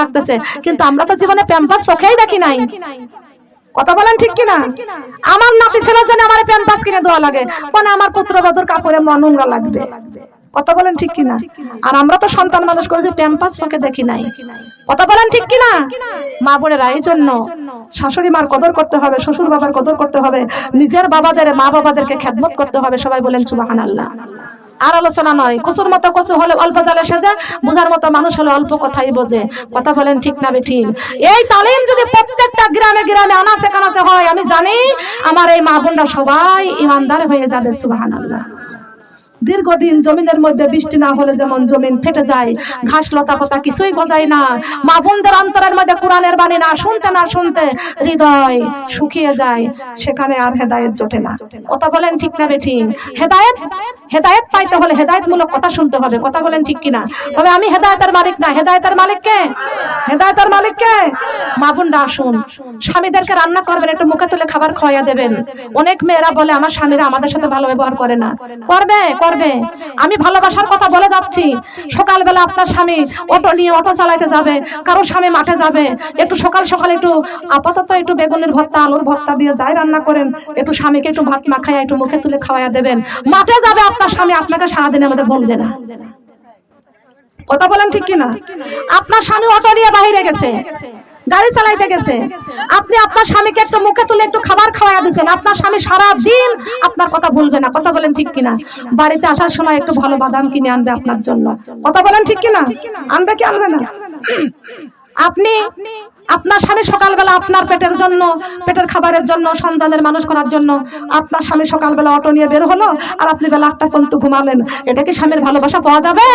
লাগতেছে। কিন্তু আমরা তো জীবনে প্যাম্পাস চোখেই দেখি নাই। কথা বলেন ঠিক কিনা? আমার নাতি ছেলের জন্য আমার প্যাম্পাস কিনে দেওয়া লাগে। মানে আমার পুত্রবধূর কাপড়ে মন লাগবে। কথা বলেন ঠিক কিনা? আর আমরা তো সন্তান মানুষ করেছি প্যাম্পাস চোখে দেখি নাই। কথা বলেন ঠিক কিনা? মা বোনেরা এই জন্য। শাশুড়ি মার কদর করতে হবে, শ্বশুর বাবার কদর করতে হবে। নিজের বাবাদের, মা বাবাদেরকে খেদমত করতে হবে। সবাই বলেন সুবাহান আল্লাহ আর আলোচনা নয়। কচুর মতো কচু হলে অল্প জালে সেজে বোঝার মতো মানুষ হলে অল্প কথাই বোঝে। কথা বলেন ঠিক না ঠিক এই তালিম যদি প্রত্যেকটা গ্রামে গ্রামে আনাচে কানাচে হয় আমি জানি আমার এই মা বোনরা সবাই ইমানদার হয়ে যাবে সুবাহ আল্লাহ দীর্ঘদিন জমিনের মধ্যে বৃষ্টি না হলে যেমন জমিন ফেটে যায়, ঘাস লতা পাতা কিছুই গজায় না। মা বোনদের অন্তরের মধ্যে কোরআনের বাণী না শুনতে না শুনতে হৃদয় শুকিয়ে যায়, সেখানে আর হেদায়েত জোটে না। কথা বলেন ঠিক না বেঠিক হেদায়েত? হেদায়েত পাইতে হলে হেদায়েতমূলক কথা শুনতে হবে। কথা বলেন ঠিক কিনা? তবে আমি হেদায়েতের মালিক না। হেদায়তের মালিক কে? হেদায়েতের মালিক কে? মা বোনরা আসুন। স্বামীদেরকে রান্না করবেন, একটু মুখে তুলে খাবার খাওয়াইয়া দেবেন। অনেক মেয়েরা বলে, আমার স্বামীরা আমাদের সাথে ভালো ব্যবহার করে না। করবে করবে। আমি ভালোবাসার কথা বলে যাচ্ছি। সকালবেলা আপনার স্বামী অটো নিয়ে অটো চালাইতে যাবে, কারও স্বামী মাঠে যাবে। একটু সকাল সকাল একটু আপাতত একটু বেগুনের ভর্তা, আলুর ভর্তা দিয়ে যাই রান্না করেন। একটু স্বামীকে একটু ভাত মাখাইয়া একটু মুখে তুলে খাওয়াইয়া দেবেন। মাঠে যাবে আপনার স্বামী, আপনাকে সারাদিনের মধ্যে বলবে না। কথা বলেন ঠিক কিনা? আপনার স্বামী অটো নিয়ে বাহিরে গেছে। গাড়ি চালাইতে গেছে। আপনি আপনার স্বামীকে একটু মুখে তুলে একটু খাবার খাওয়া দিয়েছেন। আপনার স্বামী সারা দিন আপনার কথা বলবে না। কথা বলেন ঠিক কিনা? বাড়িতে আসার সময় একটু ভালো বাদাম কিনে আনবে আপনার জন্য। কথা বলেন ঠিক কিনা? আনবে কি আনবে না? আপনি, আপনার স্বামী সকালবেলা আপনার পেটের জন্য, পেটের খাবারের জন্য, সন্তানের মানুষ করার জন্য আপনার স্বামী সকালবেলা অটো নিয়ে বের হলো আর আপনি বেলা আটটা পর্যন্ত ঘুমালেন। এটা কি স্বামীর ভালোবাসা পাওয়া যাবে?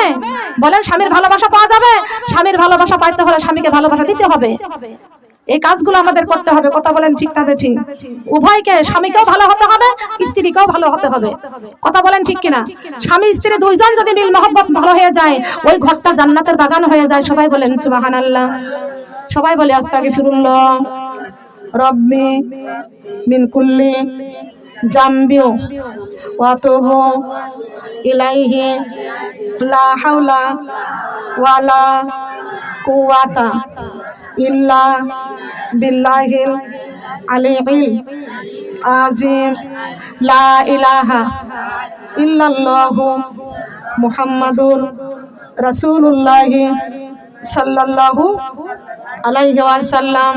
বলেন, স্বামীর ভালোবাসা পাওয়া যাবে? স্বামীর ভালোবাসা পাইতে হলে স্বামীকে ভালোবাসা দিতে হবে। এই কাজগুলো আমাদের করতে হবে, কথা বলেন ঠিক না ঠিক উভয়কে স্বামীকেও ভালো হতে হবে, স্ত্রীকেও ভালো হতে হবে। কথা বলেন ঠিক কিনা? স্বামী, স্ত্রী দুইজন যদি মিল মহব্বত ভালো হয়ে যায়, ওই ঘরটা জান্নাতের বাগান হয়ে যায়। সবাই বলেন সুবাহান আল্লাহ সবাই বলে, আস্তাগফিরুল্লাহ। রব্বি মিন কুল্লি জাম্বিও ওয়াতুবু ইলাইহি লা হাওলা ওয়ালা কুওয়াতা ইল্লা বিল্লাহিল আলিয়্যিল আযীম লা ইলাহা ইল্লাল্লাহু মুহাম্মাদুর রাসূলুল্লাহ সাল্লাল্লাহু আলাইহি ওয়াসাল্লাম।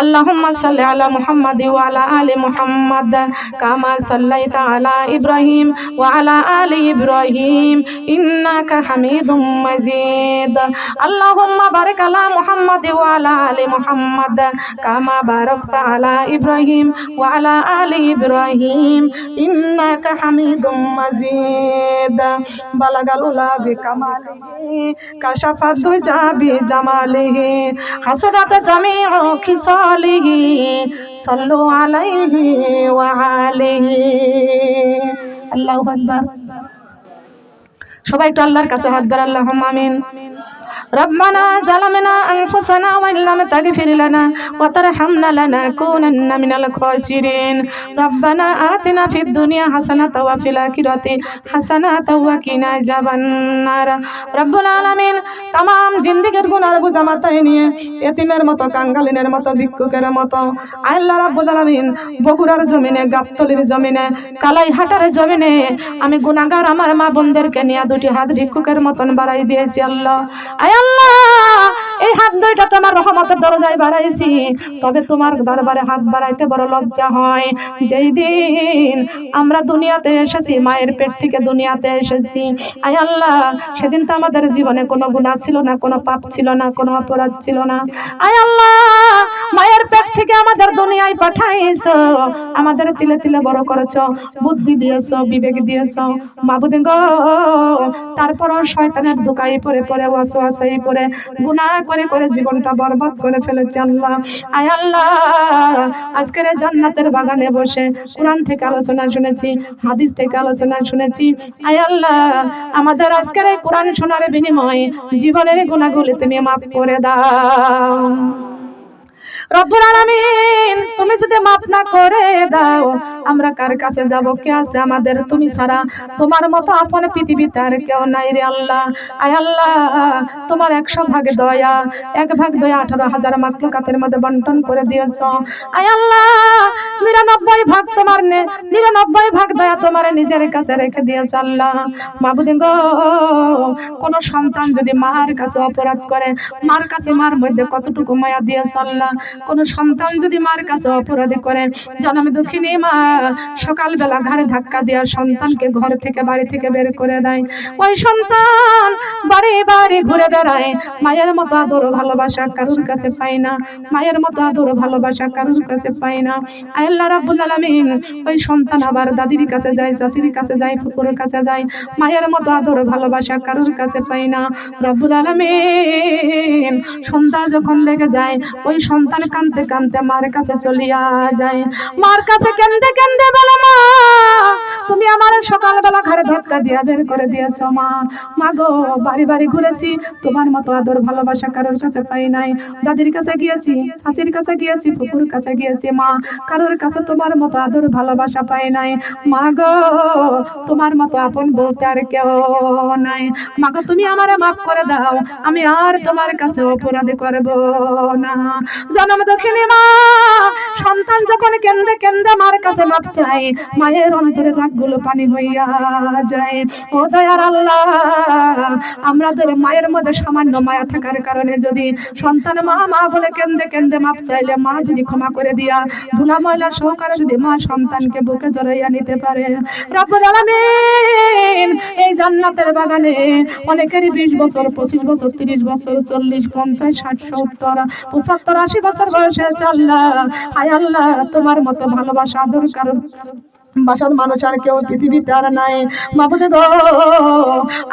আল্লাহুম্মা সাল্লি আলা মুহাম্মাদি ওয়া আলা আলি মুহাম্মাদ, কামা সাল্লাইতা আলা ইব্রাহিম ওয়া আলা আলি ইব্রাহিম, ইন্নাকা হামিদুম মাজিদ। আল্লাহুম্মা বারিক আলা মুহাম্মাদি ওয়া আলা আলি মুহাম্মাদ, কামা বারাকতা আলা ইব্রাহিম ওয়া আলা আলি ইব্রাহিম, ইন্নাকা হামিদুম মাজিদ। বালাগাল লাবি কামালিহি কাশাফাত দুজা বিজামালিহি হাসরাত خصاله صلوا عليه وعليه আল্লাহু আকবার সবাই একটু আল্লাহর কাছে হাত বার আল্লাহ আমিন ربنا ظلمنا أنفسنا وإن لم تغفر لنا وترحمنا لنكونن من الخاسرين ربنا آتنا في الدنيا حسنة وفي الآخرة حسنة وقنا عذاب النار رب العالمين তাম জিন্দিগির গুনার বোঝা মাথায় নিয়ে এতিমের মতো কাঙ্গালিনের মতো ভিক্ষুকের মতো আল্লাহ রাব্বুল আলামিন বগুড়ার জমিনে গাবতলির জমিনে কালাইহাটার জমিনে আমি গুনাহগার আমার মা বোনদেরকে নিয়ে দুটি হাত ভিক্ষুকের মতন বাড়াই দিয়েছি আল্লাহ আয় এই হাত দুইটা তোমার রহমতের দরজায় বাড়াইছি। তবে তোমার দরবারে হাত বাড়াইতে বড় লজ্জা হয়। যেই দিন আমরা দুনিয়াতে এসেছি, মায়ের পেট থেকে দুনিয়াতে এসেছি। আয় আল্লাহ, সেদিন তো আমাদের জীবনে কোনো গুণা ছিল না, কোনো পাপ ছিল না, কোনো অপরাধ ছিল না। আয় আল্লাহ মায়ের পেট থেকে আমাদের দুনিয়ায় পাঠাইছো। আমাদের তিলে তিলে বড় করেছ, বুদ্ধি দিয়েছ, বিবেক দিয়েছ। মাবুদি গো তারপর শয়তানের দোকাই পরে পরে ওয়াসওয়াসাই পরে গুনাহ করে করে জীবনটা বরবাদ করে ফেলেছে আল্লাহ। আয় আল্লাহ, আজকের জান্নাতের বাগানে বসে কোরআন থেকে আলোচনা শুনেছি, হাদিস থেকে আলোচনা শুনেছি। আয় আল্লাহ, আমাদের আজকের এই কোরআন শোনার বিনিময়ে জীবনের গুণাগুলি তুমি মাফ করে দাও। রব্বুল আলামিন, তুমি যদি মাফ না করে দাও, আমরা কার কাছে যাব? কে আছে আমাদের? তুমি ছাড়া। তোমার মতো আপন পৃথিবীতে আর কেউ নাই রে আল্লাহ। আয় আল্লাহ, তোমার একশো ভাগ দয়া, এক ভাগ দয়া আঠারো হাজার মাকলুকাতের মধ্যে বন্টন করে দিয়েছ। আয় আল্লাহ, নিরানব্বই ভাগ তোমার নিরানব্বই ভাগ দয়া তোমার নিজের কাছে রেখে দিয়েছ আল্লাহ। মাবুদিন গো, কোন সন্তান যদি মার কাছে অপরাধ করে, মার কাছে মার মধ্যে কতটুকু মায়া দিয়েছ আল্লাহ? কোন সন্তান যদি মার কাছে অপরাধী করে, জন্ম দুঃখিনী মা সকালবেলা ঘাড়ে ধাক্কা দেওয়ার সন্তানকে ঘর থেকে, বাড়ি থেকে বের করে দেয়। ওই সন্তান বাড়ি বাড়ি ঘুরে বেড়ায়। মায়ের মতো আদর ভালোবাসা কারুর কাছে পাই না। মায়ের মতো আদর ভালোবাসা কারুর কাছে পাই না। আল্লাহ রাব্বুল আলামিন। ওই সন্তান আবার দাদির কাছে যায়, চাচির কাছে যায় ফুপুরের কাছে যায়। মায়ের মতো আদর ভালোবাসা কারুর কাছে পাই না। রব্বুল আলামিন। সন্ধ্যা যখন লেগে যায়, ওই সন্তান কানতে কানতে মার কাছে চলিয়া যায়। মার কাছে কেন্দে কেন্দে বলে, মা, তুমি আমার সকালবেলা ঘরে ধাক্কা দিয়া বের করে দিয়েছ, মা। মা গো, বাড়ি বাড়ি ঘুরেছি। তোমার মতো আদর ভালোবাসা কারোর কাছে পাই নাই। দাদির কাছে গিয়েছি, চাচির কাছে গিয়েছি পুকুর কাছে গিয়েছি, মা। কারোর কাছে তোমার মতো আদর ভালোবাসা পাই নাই। মা গো, তোমার মতো আপন বলতে আর কেউ নাই। মা গো, তুমি আমারে মাফ করে দাও। আমি আর তোমার কাছে অপরাধী করব না। জন্ম দক্ষিণী মা। সন্তান যখন কেন্দ্রে কেন্দ্রে মার কাছে মাপ চাই মায়ের অন্তরে রাগগুলো পানি হইয়া যায়। ও দয়ার আল্লাহ, আমাদের মায়ের মধ্যে সামান্য মায়া থাকার কারণে যদি সন্তান মা মা বলে কেন্দ্রে কেন্দ্রে মাপ চাইলে মা যদি ক্ষমা করে দিয়া, ধুলা ময়লা সহকারে যদি মা সন্তানকে বুকে জড়াইয়া নিতে পারে। রব্বুল আলামিন, এই জান্নাতের বাগানে অনেকেরই বিশ বছর, পঁচিশ বছর, তিরিশ বছর, চল্লিশ, পঞ্চাশ, ষাট, সত্তর, পঁচাত্তর, আশি বছর আছে আল্লাহ হায় আল্লাহ তোমার মতো ভালোবাসা দরকার। বাসার মানুষ আর কেউ পৃথিবীতে আর নাই। মাবুদে গো,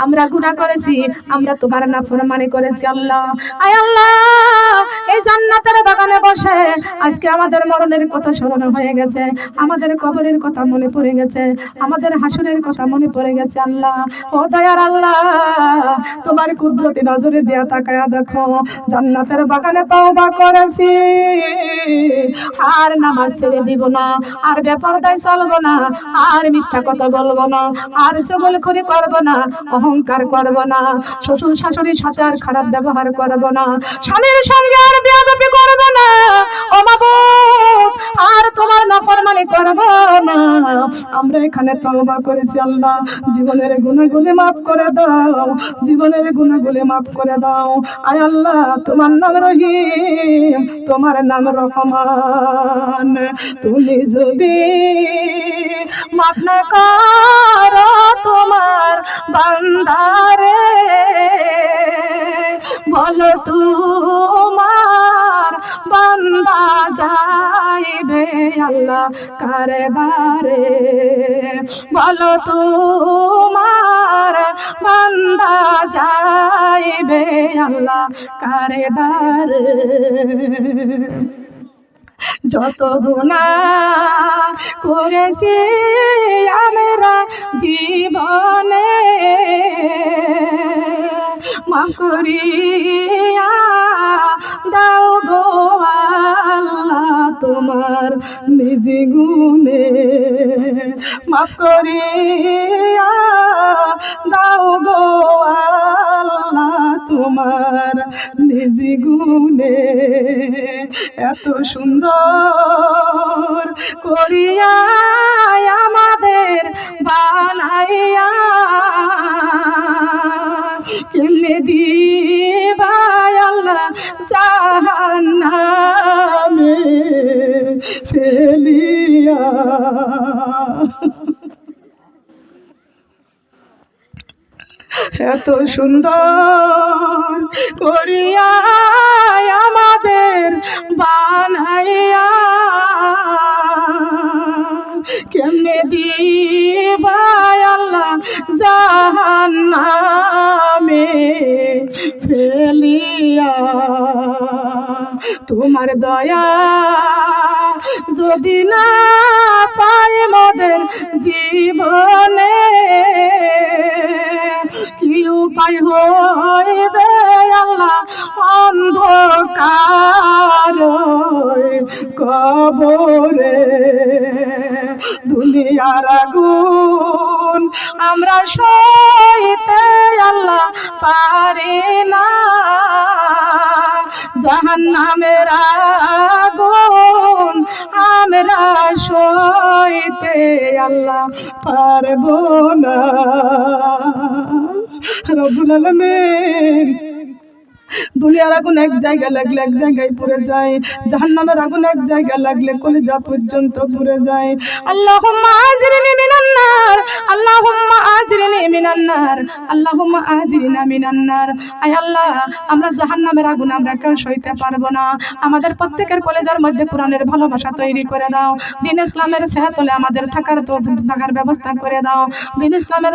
আমরা গুনাহ করেছি, আমরা তোমার নাফরমানি করেছি, আল্লাহ। আয় আল্লাহ, এই জান্নাতের বাগানে বসে আজকে আমাদের মরণের কথা স্মরণ হয়ে গেছে, আমাদের কবরের কথা মনে পড়ে গেছে, আমাদের হাসরের কথা মনে পড়ে গেছে, আল্লাহ। ও দয়ার আল্লাহ, তোমার কুদরতি নজরে দিয়া তাকায়া দেখো, জান্নাতের বাগানে তওবা করেছি। আর নামাজ ছেড়ে দিব না, আর ব্যাপার দায় চলবো না। আর মিথ্যা কথা বলব না, আর চগল করে করব না, অহংকার করব না, শ্বশুর শাশুড়ির সাথে আর খারাপ ব্যবহার করব না, স্বামীর সঙ্গে আর বেয়াদবি করব না আর তোমার নাফরমানি করব না। আমরা এখানে তওবা করেছি, আল্লাহ। জীবনের গুণাগুলি মাফ করে দাও। জীবনের গুণাগুলি মাফ করে দাও। আয় আল্লাহ, তোমার নাম রহিম, তোমার নাম রহমান। তুমি যদি মাফ না করো তোমার বান্দারে, বলো তোমার বান্দা যাইবে আল্লাহ কারে বারে। বলো তোমার বান্দা যাইবে আল্লাহ কারে দারে যত গুণা করেছি আমরা জীবনে মা করিয়া নিজে গুণে মাফ করিয়া দাও গো আল্লাহ তোমার নিজে গুণে এত সুন্দর করিয়া আমাদের বানাইয়া। কেমনে দিবা আল্লাহ জাহান্নামে? এত সুন্দর করিয়া আমাদের বানাইয়া। কেমনে দিবা আল্লাহ জাহান্নামে ফেলিয়া? তোমার দয়া যদি না পায় মোদের জাহান্নামের আগুন আমরা সইতে আল্লাহ পারব না। রবুল আলামিন দুনিয়ার আগুন এক জায়গা লাগলে এক জায়গায় পুড়ে যায়। জাহান্নামের আগুন এক জায়গা লাগলে কলেজা পর্যন্ত পুড়ে যায়। আল্লাহুম্মা আজরিনি মিনান নার আল্লাহুম্মা আজরিনি মিনান নার আল্লাহুম্মা আজরিনা মিনান আয় আল্লাহ, আমরা জাহান্নামের আগুন আমরা কেউ সইতে পারব না। আমাদের প্রত্যেকের কলেজের মধ্যে কোরআনের ভালোবাসা তৈরি করে দাও। দিন ইসলামের ছায়াতলে আমাদের থাকার তো, থাকার ব্যবস্থা করে দাও। দিন ইসলামের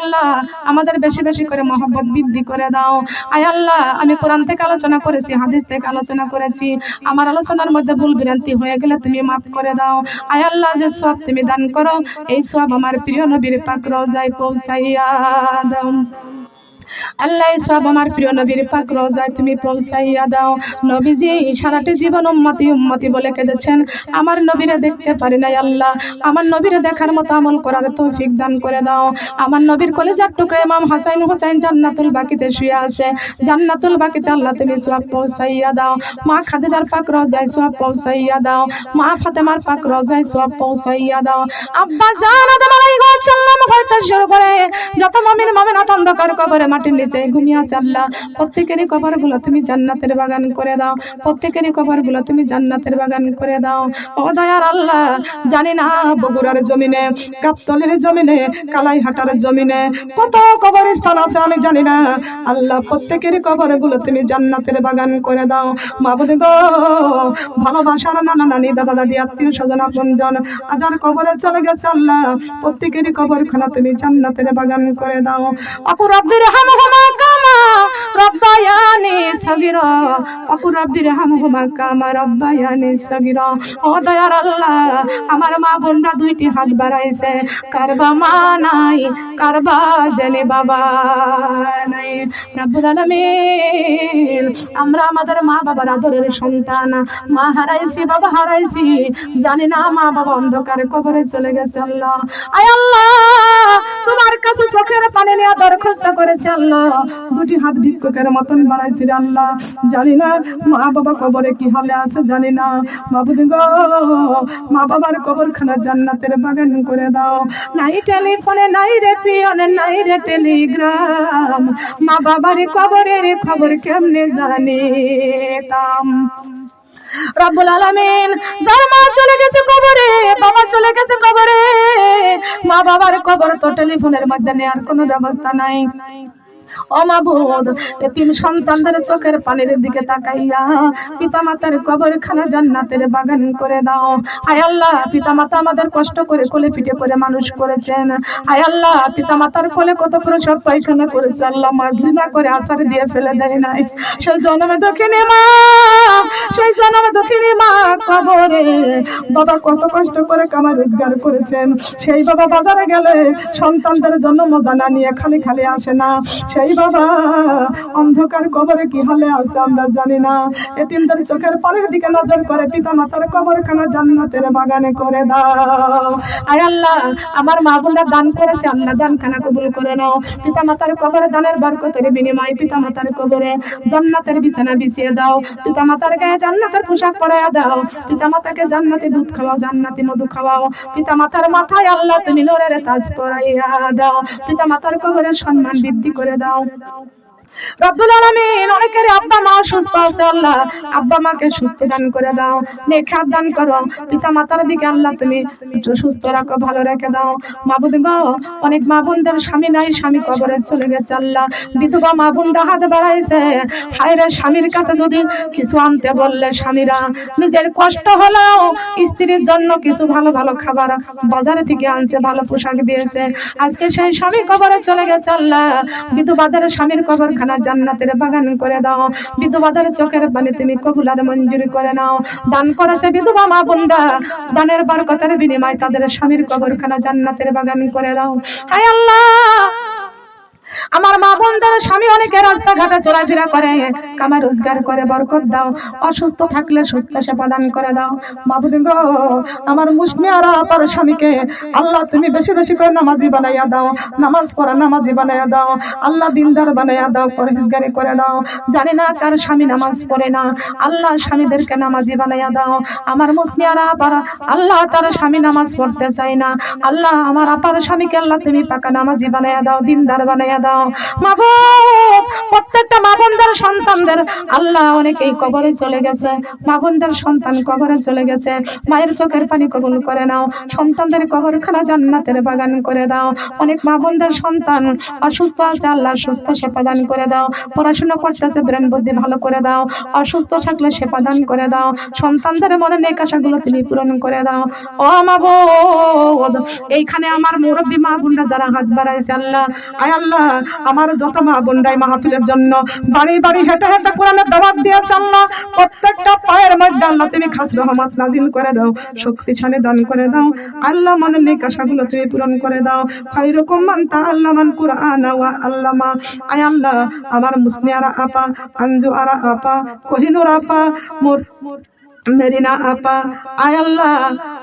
আল্লাহ, আমাদের বেশি বেশি করে মহব্বত বৃদ্ধি করে দাও। আয় আল্লাহ, আমি কোরআন থেকে আলোচনা করেছি, হাদিস থেকে আলোচনা করেছি। আমার আলোচনার মধ্যে ভুল বিরান্তি হয়ে গেলে তুমি মাফ করে দাও। আয় আল্লাহ, যে সব তুমি দান করো, এই সব আমার প্রিয় নবীর পাক রোজায় পৌঁছাইয়া দাও। আল্লাহ সব আমার প্রিয় নবীর পাক রোজায় তুমি পৌঁছাইয়া দাও। নবীজি সারাটি জীবন উম্মতি উম্মতি বলে কেঁদেছেন। আমার নবীরে দেখতে পারি নাই আল্লাহ। আমার নবীরে দেখার মতো আমল করার তৌফিক দান করে দাও। আমার নবীর কলেজার টুকরা ইমাম হাসাইন হোসাইন জান্নাতুল বাকিতে শুয়ে আছে। জান্নাতুল বাকিতে আল্লাহ তুমি সব পৌঁছাইয়া দাও। মা খাদিজার পাক রোজায় সব পৌঁছাইয়া দাও। মা ফাতেমার পাক রোজায় সব পৌঁছাইয়া দাও। আব্বা জান আদম আলাইহিস সালাম হইতে শুরু করে। যত মুমিন মুমিনাত অন্ধকার কবরে মাটির নিচে ঘুমিয়ে আছে আল্লাহ প্রত্যেকেরই কবরগুলো তুমি জান্নাতের বাগান করে দাও। প্রত্যেকেরই কবরগুলো তুমি জান্নাতের বাগান করে দাও। ও দয়ার আল্লাহ, জানি না বগুড়ার জমিনে কাপ্তলের জমিনে, কালাইহাটার জমিনে কত কবরস্থান আছে আমি জানি না। আল্লাহ প্রত্যেকের কবরগুলো তুমি জান্নাতের বাগান করে দাও। মাবুদ গো, ভালোবাসার নানা নানি, দাদা দাদি, আত্মীয় স্বজন, আপনজন আজার কবরে চলে গেছে আল্লাহ। প্রত্যেকেরই কবরখানা তুমি জান্নাতের বাগান করে দাও। আপু রব্বির হামহুমা কামা রব্বায়ানি সগীরা আপু রব্বির হামহুমা কামা রব্বায়ানি সগীরা। ও দয়ার আল্লাহ, আমার মা বোনরা দুইটি হাত বাড়াইছে। কারবা মা নাই, কারবা জেনে বাবা নাই। রব্বুল আলামিন, আমরা আমাদের মা বাবার আদরের সন্তান। মা হারাইছি, বাবা হারাইছি, জানি না মা বাবা অন্ধকারে কবরে চলে গেছে আল্লাহ। আয় আল্লাহ, তোমার কাছে চোখের পানি নিয়ে দরখাস্ত করেছে আল্লাহ। দুটি হাত ভিক্ষুকের মতন বাড়াইছি রে আল্লাহ। জানি না মা বাবা কবরে কি হলে আছে, জানি না। বাবুদি গো, মা বাবার কবরখানা জান্নাতের বাগান করে দাও। নাই টেলিফোনে, নাই রে পিয়নে, নাই রে টেলিগ্রাম। মা বাবার কবরের খবর কেমনে জানি তাম রব্বুল আলামিন, যার মা চলে গেছে কবরে, বাবা চলে গেছে কবরে। মা বাবার কবর তো টেলিফোনের মধ্যে নেওয়ার কোনো ব্যবস্থা নাই। অমাবুদ তিন সন্তানদের চোখের পানির দিকে তাকাইয়া পিতা মাতার কবরখানা জান্নাতের বাগান করে দাও। হায় আল্লাহ পিতা মাতা আমাদের কষ্ট করে কোলে করে মানুষ করেছেন। হায় আল্লাহ পিতা মাতার কোলে কত প্রসব পায়খানা করেছে, আল্লাহ মা ঘৃণা করে দিয়ে ফেলে দেয় নাই। সেই জন্মে দক্ষিণে মা, সেই জন্মে দক্ষিণে মা কবরে। বাবা কত কষ্ট করে কামাই রোজগার করেছেন। সেই বাবা বাজারে গেলে সন্তানদের জন্য মজা না নিয়ে খালি খালি আসে না। সেই বাবা, অন্ধকার কবরে কি হলে আছে আমরা জানি না। এতিমদের চোখের পানির দিকে নজর করে পিতা মাতার কবরখানা জান্নাতের বাগানে করে দাও। আয় আল্লাহ, আমার মা বোনরা দান করেছে, আল্লাহ দান খানা কবুল করে নাও। পিতা মাতার কবরে দানের বরকতের বিনিময়ে পিতা মাতার কবরে জান্নাতের বিছানা বিছিয়ে দাও। পিতা মাতার গায়ে জান্নাতের পোশাক পরাইয়া দাও। পিতা মাতাকে জান্নাতি দুধ খাওয়াও, জান্নাতি মধু খাওয়াও। পিতা মাতার মাথায় আল্লাহ তুমি নোরের তাজ পরাইয়া দাও। পিতা মাতার কবরের সম্মান বৃদ্ধি করে দাও। out. রব্বুল আলামিন অনেকের আব্বা মা অসুস্থ আছে, আল্লাহ। আব্বা মাকে সুস্থ দান করে দাও দান করো। পিতা মাতার দিকে আল্লাহ তুমি সুস্থ রাখো, ভালো রেখে দাও। মাবুদ গো, অনেক মা বোনদের স্বামী নাই, স্বামী কবরে চলে গেছে, আল্লাহ। বিধবা মা হাত বাড়াইছে। হায়রে স্বামীর কাছে যদি কিছু আনতে বললে স্বামীরা, নিজের কষ্ট হলেও স্ত্রীর জন্য কিছু ভালো ভালো খাবার বাজারে থেকে আনছে, ভালো পোশাক দিয়েছে। আজকে সেই স্বামী কবরে চলে গেছে, আল্লাহ। বিধবাদের স্বামীর কবরখানা জান্নাতের বাগান করে দাও। বিধবাদের চোখের পানি তুমি কবুলার মঞ্জুরি করে নাও। দান করেছে বিধবা মা বোনরা। দানের বরকতের বিনিময় তাদের স্বামীর কবরখানা জান্নাতের বাগান করে দাও। হায় আল্লাহ! আমার মা বোনদের স্বামী অনেকে রাস্তাঘাটে চলাফেরা করে। কামাই রোজগার করে, বরকত দাও। অসুস্থ থাকলে সুস্থ সেবা দান করে দাও। মাবুদ গো, আমার মুসমিয়ারা আপার স্বামীকে আল্লাহ তুমি বেশি বেশি করে নামাজি বানাইয়া দাও। নামাজ পড়া নামাজি বানাইয়া দাও। আল্লাহ দিনদার বানাইয়া দাও, পরহেজগারি করে দাও। জানি না কার স্বামী নামাজ পড়ে না। আল্লাহ স্বামীদেরকে নামাজি বানাইয়া দাও। আমার মুসনিয়ারা আবার আল্লাহ তার স্বামী নামাজ পড়তে চাই না। আল্লাহ আমার আপার স্বামীকে আল্লাহ তুমি পাকা নামাজি বানাইয়া দাও, দিনদার বানাইয়া দাও। মা প্রত্যেকটা মা বোনদের সন্তানদের, আল্লাহ অনেকেই কবরে চলে গেছে। মা বোনদের সন্তান কবরে চলে গেছে। মায়ের চোখের পানি কবুল করে নাও। সন্তানদের কবরখানা জান্নাতের বাগান করে দাও। অনেক মা বোনদের সন্তান অসুস্থ আছে আল্লাহ সুস্থ সেবা দান করে দাও। পড়াশোনা করতেছে, ব্রেন বুদ্ধি ভালো করে দাও। অসুস্থ থাকলে সেবা দান করে দাও। সন্তানদের মনে নেক আশাগুলো তুমি পূরণ করে দাও। ও মা বোন এইখানে আমার মুরব্বী মা বোনরা যারা হাত বাড়াইছে, আল্লাহ, আয় আল্লাহ আমার যত মা বোনরাই মাহফিলের জন্য বাড়ি বাড়ি হেঁটে হেঁটে কোরআনের দাওয়াত দিয়েছে আল্লাহ, প্রত্যেকটা পায়ের মধ্যে আল্লাহ তুমি খাস রহমত নাজিল করে দাও, শক্তিশালী দান করে দাও, আল্লাহ মনের নেক আশাগুলো তুমি পূরণ করে দাও। খাইরকম মান তা আল্লাহ মান কুরআন ওয়া আল্লামা, আয় আল্লাহ, আমার মুসনিয়ারা আপা আঞ্জু আরা আপা, কোহিনুর আপা মোর মোর মেরিনা আপা, আয় আল্লাহ,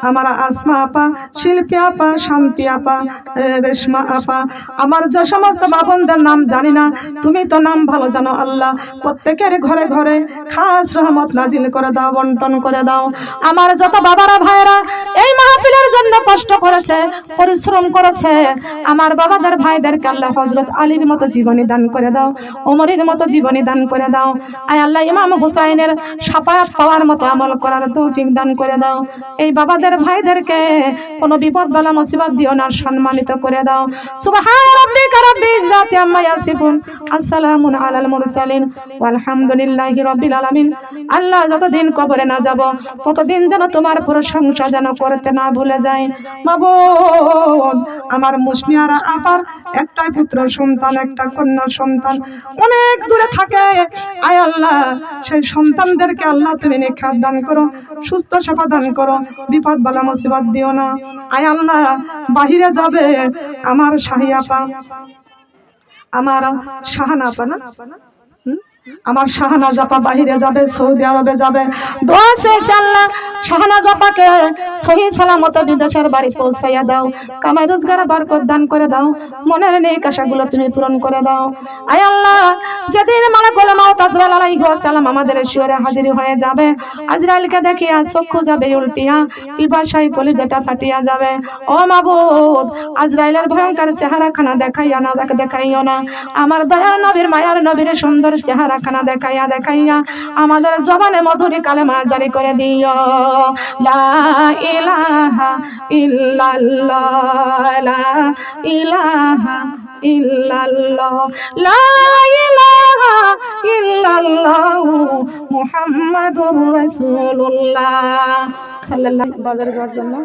আমার আসমা আপা, শিল্পী আপা, শান্তি আপা রেশমা আপা, আমার যে সমস্ত বাবনদের নাম জানি না, তুমি তো নাম ভালো জানো আল্লাহ, প্রত্যেকের ঘরে ঘরে খাস রহমত নাজিল করে দাও, বন্টন করে দাও। আমার যত বাবারা ভাইরা এই মাহফিলের জন্য কষ্ট করেছে, পরিশ্রম করেছে, আমার বাবাদের, ভাইদেরকে আল্লাহ হজরত আলীর মতো জীবনী দান করে দাও, ওমরের মতো জীবনী দান করে দাও। আয় আল্লাহ, ইমাম হুসাইনের সাফায়াত পাওয়ার মতো আমল করার তৌফিক দান করে দাও। এই বাবাদের, ভাইদেরকে কোনো বিপদ বালা মুসিবত দিও না, সম্মানিত করে দাও। সুবহান রাব্বিকা রাব্বিল ইজ্জাতি আম্মা ইয়াসিফুন। আসসালামু আলাল মুরসালিন। ওয়ালহামদুলিল্লাহি রাব্বিল আলামিন। আল্লাহ যতদিন কবরে না যাব, ততদিন যেন তোমার প্রশংসা যেন করতে না ভুলে যায়। মাবুদ আমার মুসমিয়ারা আপার একটাই পুত্র সন্তান, একটা কন্যা সন্তান। অনেক দূরে থাকে। আয় আল্লাহ, সেই সন্তানদেরকে আল্লাহ তুমি নিখাত দান করো, সুস্থ সেবা দান করো, বিপদ বালা মুসিবত দিও না আয় আল্লাহ, বাহিরে যাবে আমার শাহিয়াপা আমার শাহানা আপা না? আমার শাহানা জাপা বাহিরে যাবে, সৌদি আরবে যাবে। দোয়া চেয়েছে আল্লাহ শাহানাজ আপাকে সহি সালামত বিদেশের বাড়ি পৌঁছাইয়া দাও। কামাই রোজগার, বরকত দান করে দাও। মনের নেক আশাগুলো তুমি পূরণ করে দাও। আয় আল্লাহ, যেদিন মালাকুল মাউত আজরাইল আলাইহিস সালাম আমাদের শিওরে হাজির হয়ে যাবে, আজরাইলকে দেখিয়া চক্ষু যাবে উল্টিয়া, পিপাসায় যেটা ফাটিয়া যাবে। ও মাবুদ, আজরাইলের ভয়ঙ্কর চেহারা খানা দেখাইয়া না, দেখ দেখাইও না। আমার দয়ার নবীর মায়ার নবীর সুন্দর চেহারা খানা দেখাইয়া দেখাইয়া আমাদের জবানে মধুরী কালেমা জারি করে দিও। লা ইলাহা ইল্লাল্লাহ, লা লা ইলাহা ইল্লাল্লাহ মুহাম্মাদুর রাসূলুল্লাহ। সাল্লাল্লাহু ওয়াসাল্লাম।